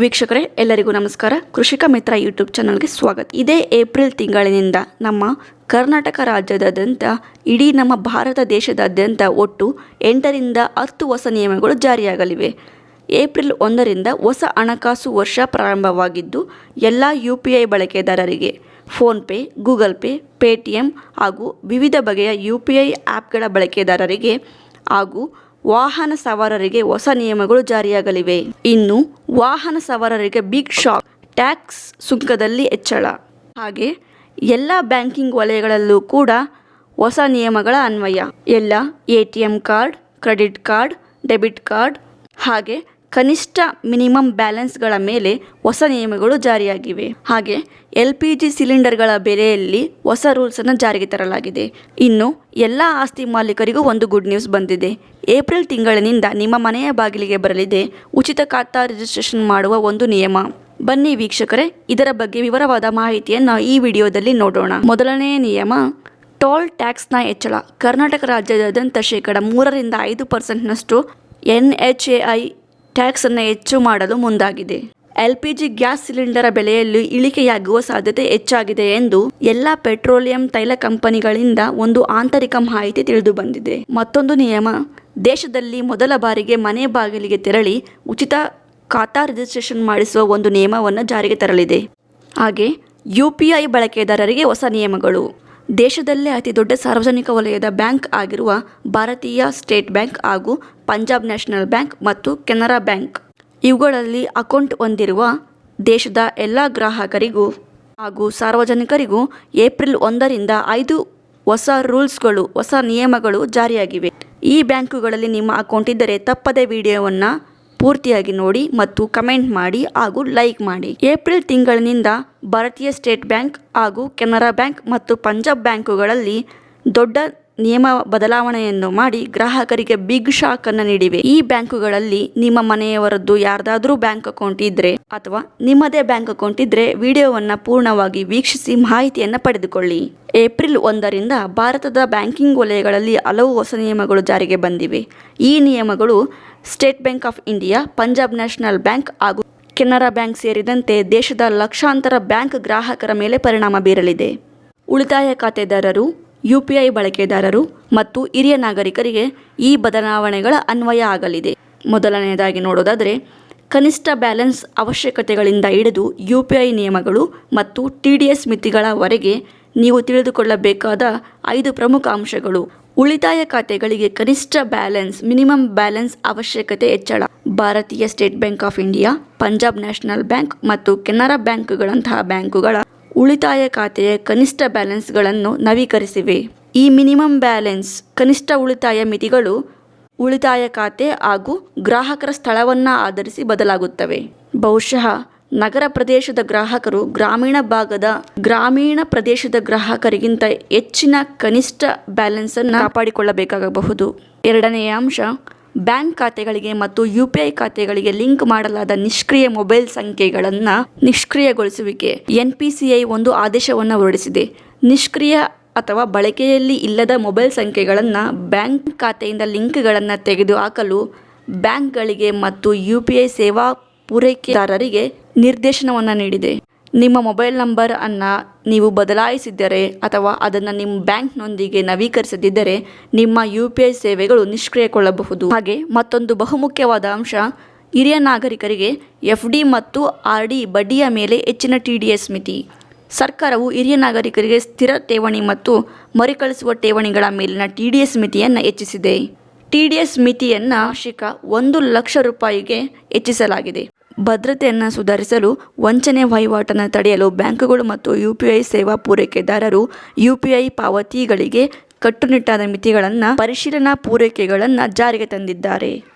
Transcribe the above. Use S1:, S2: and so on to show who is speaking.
S1: ವೀಕ್ಷಕರೇ, ಎಲ್ಲರಿಗೂ ನಮಸ್ಕಾರ. ಕೃಷಿಕ ಮಿತ್ರ ಯೂಟ್ಯೂಬ್ ಚಾನಲ್ಗೆ ಸ್ವಾಗತ. ಇದೇ ಏಪ್ರಿಲ್ ತಿಂಗಳಿನಿಂದ ನಮ್ಮ ಕರ್ನಾಟಕ ರಾಜ್ಯದಾದ್ಯಂತ, ಇಡೀ ನಮ್ಮ ಭಾರತ ದೇಶದಾದ್ಯಂತ ಒಟ್ಟು ಎಂಟರಿಂದ ಹತ್ತು ಹೊಸ ನಿಯಮಗಳು ಜಾರಿಯಾಗಲಿವೆ. ಏಪ್ರಿಲ್ ಒಂದರಿಂದ ಹೊಸ ಹಣಕಾಸು ವರ್ಷ ಪ್ರಾರಂಭವಾಗಿದ್ದು, ಎಲ್ಲ ಯು ಪಿ ಐ ಬಳಕೆದಾರರಿಗೆ ಫೋನ್ಪೇ ಗೂಗಲ್ ಪೇ, ಪೇಟಿಎಂ ಹಾಗೂ ವಿವಿಧ ಬಗೆಯ ಯು ಪಿ ಐ ಆ್ಯಪ್ಗಳ ಬಳಕೆದಾರರಿಗೆ ಹಾಗೂ ವಾಹನ ಸವಾರರಿಗೆ ಹೊಸ ನಿಯಮಗಳು ಜಾರಿಯಾಗಲಿವೆ. ಇನ್ನು, ವಾಹನ ಸವಾರರಿಗೆ ಬಿಗ್ ಶಾಕ್ ಟ್ಯಾಕ್ಸ್ ಸುಂಕದಲ್ಲಿ ಹೆಚ್ಚಳ. ಹಾಗೆ, ಎಲ್ಲ ಬ್ಯಾಂಕಿಂಗ್ ವಲಯಗಳಲ್ಲೂ ಕೂಡ ಹೊಸ ನಿಯಮಗಳ ಅನ್ವಯ. ಎಲ್ಲ A T M card, credit card, debit card, ಹಾಗೆ ಕನಿಷ್ಠ ಮಿನಿಮಮ್ ಬ್ಯಾಲೆನ್ಸ್ಗಳ ಮೇಲೆ ಹೊಸ ನಿಯಮಗಳು ಜಾರಿಯಾಗಿವೆ. ಹಾಗೆ ಎಲ್ ಪಿ ಜಿ ಸಿಲಿಂಡರ್ಗಳ ಬೆಲೆಯಲ್ಲಿ ಹೊಸ ರೂಲ್ಸನ್ನು ಜಾರಿಗೆ ತರಲಾಗಿದೆ. ಇನ್ನು, ಎಲ್ಲ ಆಸ್ತಿ ಮಾಲೀಕರಿಗೂ ಒಂದು ಗುಡ್ ನ್ಯೂಸ್ ಬಂದಿದೆ. ಏಪ್ರಿಲ್ ತಿಂಗಳಿನಿಂದ ನಿಮ್ಮ ಮನೆಯ ಬಾಗಿಲಿಗೆ ಬರಲಿದೆ. ಉಚಿತ ಖಾತಾ ರಿಜಿಸ್ಟ್ರೇಷನ್ ಮಾಡುವ ಒಂದು ನಿಯಮ. ಬನ್ನಿ ವೀಕ್ಷಕರೇ, ಇದರ ಬಗ್ಗೆ ವಿವರವಾದ ಮಾಹಿತಿಯನ್ನು ಈ ವಿಡಿಯೋದಲ್ಲಿ ನೋಡೋಣ. ಮೊದಲನೆಯ ನಿಯಮ, ಟೋಲ್ ಟ್ಯಾಕ್ಸ್ನ ಹೆಚ್ಚಳ. ಕರ್ನಾಟಕ ರಾಜ್ಯದಾದ್ಯಂತ ಶೇಕಡ ಮೂರರಿಂದ ಐದು ಪರ್ಸೆಂಟ್ನಷ್ಟು ಎನ್ ಎಚ್ ಎ ಐ ಟ್ಯಾಕ್ಸನ್ನು ಹೆಚ್ಚು ಮಾಡಲು ಮುಂದಾಗಿದೆ. L P G gas cylinder ಬೆಲೆಯಲ್ಲಿ ಇಳಿಕೆಯಾಗುವ ಸಾಧ್ಯತೆ ಹೆಚ್ಚಾಗಿದೆ ಎಂದು ಎಲ್ಲ ಪೆಟ್ರೋಲಿಯಂ ತೈಲ ಕಂಪನಿಗಳಿಂದ ಒಂದು ಆಂತರಿಕ ಮಾಹಿತಿ ತಿಳಿದು ಬಂದಿದೆ ಮತ್ತೊಂದು ನಿಯಮ, ದೇಶದಲ್ಲಿ ಮೊದಲ ಬಾರಿಗೆ ಮನೆ ಬಾಗಿಲಿಗೆ ತೆರಳಿ ಉಚಿತ ಖಾತಾ ರಿಜಿಸ್ಟ್ರೇಷನ್ ಮಾಡಿಸುವ ಒಂದು ನಿಯಮವನ್ನು ಜಾರಿಗೆ ತರಲಿದೆ. ಹಾಗೆ, ಯು ಪಿ ಐ ಬಳಕೆದಾರರಿಗೆ ಹೊಸ ನಿಯಮಗಳು. ದೇಶದಲ್ಲೇ ಅತಿ ದೊಡ್ಡ ಸಾರ್ವಜನಿಕ ವಲಯದ ಬ್ಯಾಂಕ್ ಆಗಿರುವ ಭಾರತೀಯ ಸ್ಟೇಟ್ ಬ್ಯಾಂಕ್ ಹಾಗೂ ಪಂಜಾಬ್ ನ್ಯಾಷನಲ್ ಬ್ಯಾಂಕ್ ಮತ್ತು ಕೆನರಾ ಬ್ಯಾಂಕ್. ಇವುಗಳಲ್ಲಿ ಅಕೌಂಟ್ ಹೊಂದಿರುವ ದೇಶದ ಎಲ್ಲ ಗ್ರಾಹಕರಿಗೂ ಹಾಗೂ ಸಾರ್ವಜನಿಕರಿಗೂ ಏಪ್ರಿಲ್ ಒಂದರಿಂದ ಐದು ಹೊಸ ರೂಲ್ಸ್ಗಳು, ಹೊಸ ನಿಯಮಗಳು ಜಾರಿಯಾಗಿವೆ. ಈ ಬ್ಯಾಂಕುಗಳಲ್ಲಿ ನಿಮ್ಮ ಅಕೌಂಟ್ ಇದ್ದರೆ ತಪ್ಪದೇ ವಿಡಿಯೋವನ್ನು ಪೂರ್ತಿಯಾಗಿ ನೋಡಿ ಮತ್ತು ಕಮೆಂಟ್ ಮಾಡಿ ಹಾಗೂ ಲೈಕ್ ಮಾಡಿ. ಏಪ್ರಿಲ್ ತಿಂಗಳಿನಿಂದ ಭಾರತೀಯ ಸ್ಟೇಟ್ ಬ್ಯಾಂಕ್ ಹಾಗೂ ಕೆನರಾ ಬ್ಯಾಂಕ್ ಮತ್ತು ಪಂಜಾಬ್ ಬ್ಯಾಂಕುಗಳಲ್ಲಿ ದೊಡ್ಡ ನಿಯಮ ಬದಲಾವಣೆಯನ್ನು ಮಾಡಿ ಗ್ರಾಹಕರಿಗೆ ಬಿಗ್ ಶಾಕ್ ಅನ್ನು ನೀಡಿವೆ. ಈ ಬ್ಯಾಂಕುಗಳಲ್ಲಿ ನಿಮ್ಮ ಮನೆಯವರದ್ದು ಯಾರ್ದಾದ್ರೂ ಬ್ಯಾಂಕ್ ಅಕೌಂಟ್ ಇದ್ರೆ ಅಥವಾ ನಿಮ್ಮದೇ ಬ್ಯಾಂಕ್ ಅಕೌಂಟ್ ಇದ್ರೆ ವಿಡಿಯೋವನ್ನು ಪೂರ್ಣವಾಗಿ ವೀಕ್ಷಿಸಿ ಮಾಹಿತಿಯನ್ನು ಪಡೆದುಕೊಳ್ಳಿ. ಏಪ್ರಿಲ್ ಒಂದರಿಂದ ಭಾರತದ ಬ್ಯಾಂಕಿಂಗ್ ವಲಯಗಳಲ್ಲಿ ಹಲವು ಹೊಸ ನಿಯಮಗಳು ಜಾರಿಗೆ ಬಂದಿವೆ. ಈ ನಿಯಮಗಳು State Bank of India, Punjab National Bank ಹಾಗೂ ಕೆನರಾ ಬ್ಯಾಂಕ್ ಸೇರಿದಂತೆ ದೇಶದ ಲಕ್ಷಾಂತರ ಬ್ಯಾಂಕ್ ಗ್ರಾಹಕರ ಮೇಲೆ ಪರಿಣಾಮ ಬೀರಲಿದೆ. ಉಳಿತಾಯ ಖಾತೆದಾರರು, ಯು ಪಿ ಐ ಬಳಕೆದಾರರು ಮತ್ತು ಹಿರಿಯ ನಾಗರಿಕರಿಗೆ ಈ ಬದಲಾವಣೆಗಳ ಅನ್ವಯ ಆಗಲಿದೆ. ಮೊದಲನೆಯದಾಗಿ ನೋಡೋದಾದರೆ, ಕನಿಷ್ಠ ಬ್ಯಾಲೆನ್ಸ್ ಅವಶ್ಯಕತೆಗಳಿಂದ ಹಿಡಿದು ಯು ನಿಯಮಗಳು ಮತ್ತು ಟಿ ಡಿ ಎಸ್ ಮಿತಿಗಳವರೆಗೆ ನೀವು ತಿಳಿದುಕೊಳ್ಳಬೇಕಾದ ಐದು ಪ್ರಮುಖ ಅಂಶಗಳು. ಉಳಿತಾಯ ಖಾತೆಗಳಿಗೆ ಕನಿಷ್ಠ ಬ್ಯಾಲೆನ್ಸ್, ಮಿನಿಮಮ್ ಬ್ಯಾಲೆನ್ಸ್ ಅವಶ್ಯಕತೆ ಹೆಚ್ಚಳ. ಭಾರತೀಯ State Bank of India, Punjab National Bank ಮತ್ತು ಕೆನರಾ ಬ್ಯಾಂಕ್ಗಳಂತಹ ಬ್ಯಾಂಕುಗಳ ಉಳಿತಾಯ ಖಾತೆಯ ಕನಿಷ್ಠ ಬ್ಯಾಲೆನ್ಸ್ಗಳನ್ನು ನವೀಕರಿಸಿವೆ. ಈ ಮಿನಿಮಮ್ ಬ್ಯಾಲೆನ್ಸ್, ಕನಿಷ್ಠ ಉಳಿತಾಯ ಮಿತಿಗಳು ಉಳಿತಾಯ ಖಾತೆ ಹಾಗೂ ಗ್ರಾಹಕರ ಸ್ಥಳವನ್ನು ಆಧರಿಸಿ ಬದಲಾಗುತ್ತವೆ. ಬಹುಶಃ ನಗರ ಪ್ರದೇಶದ ಗ್ರಾಹಕರು ಗ್ರಾಮೀಣ ಭಾಗದ ಗ್ರಾಮೀಣ ಪ್ರದೇಶದ ಗ್ರಾಹಕರಿಗಿಂತ ಹೆಚ್ಚಿನ ಕನಿಷ್ಠ ಬ್ಯಾಲೆನ್ಸನ್ನು ಕಾಪಾಡಿಕೊಳ್ಳಬೇಕಾಗಬಹುದು. ಎರಡನೆಯ ಅಂಶ, ಬ್ಯಾಂಕ್ ಖಾತೆಗಳಿಗೆ ಮತ್ತು ಯು ಪಿ ಐ ಖಾತೆಗಳಿಗೆ ಲಿಂಕ್ ಮಾಡಲಾದ ನಿಷ್ಕ್ರಿಯ ಮೊಬೈಲ್ ಸಂಖ್ಯೆಗಳನ್ನು ನಿಷ್ಕ್ರಿಯಗೊಳಿಸುವಿಕೆ, ಎನ್ ಪಿ ಸಿ ಐ ಒಂದು ಆದೇಶವನ್ನು ಹೊರಡಿಸಿದೆ. ನಿಷ್ಕ್ರಿಯ ಅಥವಾ ಬಳಕೆಯಲ್ಲಿ ಇಲ್ಲದ ಮೊಬೈಲ್ ಸಂಖ್ಯೆಗಳನ್ನು ಬ್ಯಾಂಕ್ ಖಾತೆಯಿಂದ ಲಿಂಕ್ಗಳನ್ನು ತೆಗೆದುಹಾಕಲು ಬ್ಯಾಂಕ್ಗಳಿಗೆ ಮತ್ತು ಯು ಪಿ ಐ ಸೇವಾ ಪೂರೈಕೆದಾರರಿಗೆ ನಿರ್ದೇಶನವನ್ನು ನೀಡಿದೆ. ನಿಮ್ಮ ಮೊಬೈಲ್ ನಂಬರ್ ಅನ್ನು ನೀವು ಬದಲಾಯಿಸಿದ್ದರೆ ಅಥವಾ ಅದನ್ನು ನಿಮ್ಮ ಬ್ಯಾಂಕ್ನೊಂದಿಗೆ ನವೀಕರಿಸದಿದ್ದರೆ ನಿಮ್ಮ ಯು ಪಿ ಐ ಸೇವೆಗಳು ನಿಷ್ಕ್ರಿಯಗೊಳ್ಳಬಹುದು. ಹಾಗೆ ಮತ್ತೊಂದು ಬಹುಮುಖ್ಯವಾದ ಅಂಶ, ಹಿರಿಯ ನಾಗರಿಕರಿಗೆ ಎಫ್ ಡಿ ಮತ್ತು ಆರ್ ಡಿ ಬಡ್ಡಿಯ ಮೇಲೆ ಹೆಚ್ಚಿನ ಟಿ ಡಿ ಎಸ್ ಮಿತಿ. ಸರ್ಕಾರವು ಹಿರಿಯ ನಾಗರಿಕರಿಗೆ ಸ್ಥಿರ ಠೇವಣಿ ಮತ್ತು ಮರುಕಳಿಸುವ ಠೇವಣಿಗಳ ಮೇಲಿನ ಟಿ ಡಿ ಎಸ್ ಮಿತಿಯನ್ನು ಹೆಚ್ಚಿಸಿದೆ. ಟಿ ಡಿ ಎಸ್ ಮಿತಿಯನ್ನು ವಾರ್ಷಿಕ ಒಂದು ಲಕ್ಷ ರೂಪಾಯಿಗೆ ಹೆಚ್ಚಿಸಲಾಗಿದೆ. ಭದ್ರತೆಯನ್ನು ಸುಧಾರಿಸಲು ವಂಚನೆ ವಹಿವಾಟನ್ನು ತಡೆಯಲು ಬ್ಯಾಂಕುಗಳು ಮತ್ತು ಯು ಸೇವಾ ಪೂರೈಕೆದಾರರು ಯು ಪಾವತಿಗಳಿಗೆ ಕಟ್ಟುನಿಟ್ಟಾದ ಮಿತಿಗಳನ್ನು ಪರಿಶೀಲನಾ ಪೂರೈಕೆಗಳನ್ನು ಜಾರಿಗೆ ತಂದಿದ್ದಾರೆ.